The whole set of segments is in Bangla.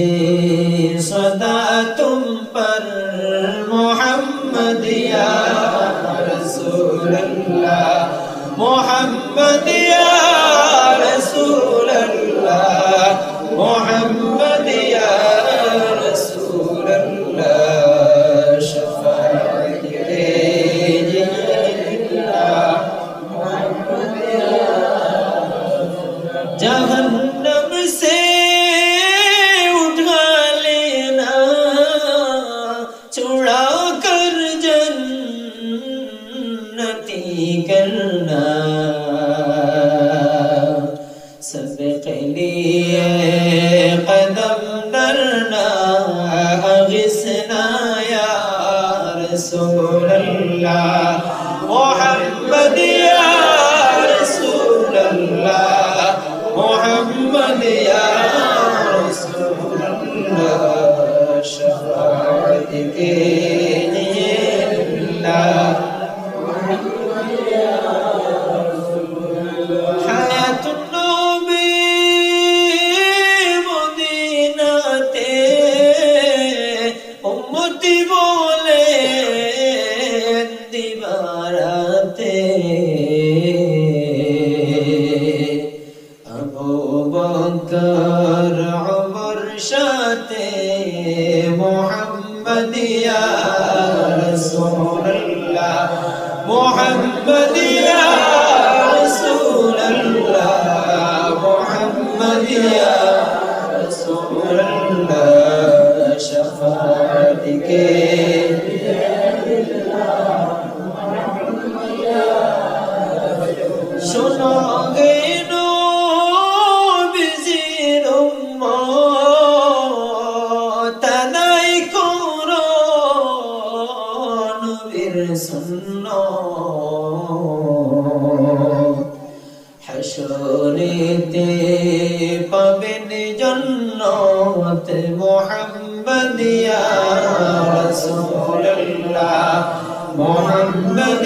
खुदा भेजे सदा तुम पर मोहम्मद या रसूल अल्लाह मोहम्मद या रसूल अल्लाह मोहम्मद या रसूल अल्लाह शफाअत कीजिए अल्लाह जहन्नम سبق لي قدم درنا أغسنا يا رسول الله. محمد يا رسول الله. محمد يا رسول الله. شفاعتك لله দিবারাতে আবু বকর ওমর সাথে মোহাম্মদ ইয়া রাসূলুল্লাহ মোহাম্মদ ইয়া রাসূলুল্লাহ মোহাম্মদ ইয়া রাসূলুল্লাহ। শোনো গে নবীজির উম্মত আদায় করো নবীর সুন্নত। হাসরেতে পাবেন জন্নত মোহাম্মদ রাসূলুল্লাহ। মোহাম্মদ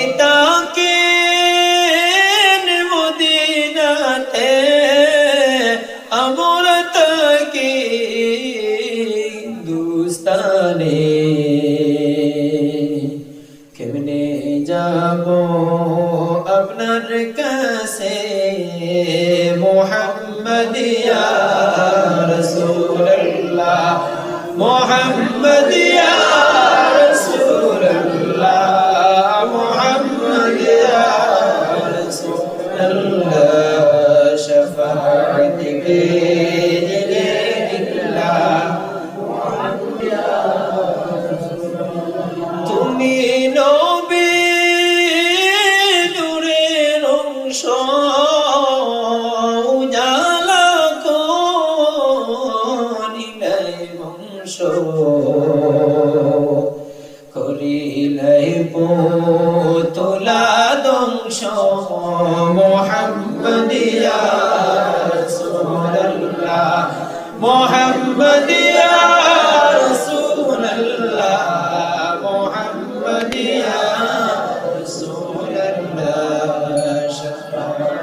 মোহাম্মদ ইয়া রাসূলুল্লাহ মোহাম্মদ ইয়া রাসূলুল্লাহ বংশ করিলাই পোতলা দংশ মোহাম্মদিয়া মোহাম্মদিয়া রাসূলুল্লাহ মোহাম্মদিয়া রাসূলুল্লাহ শফাআত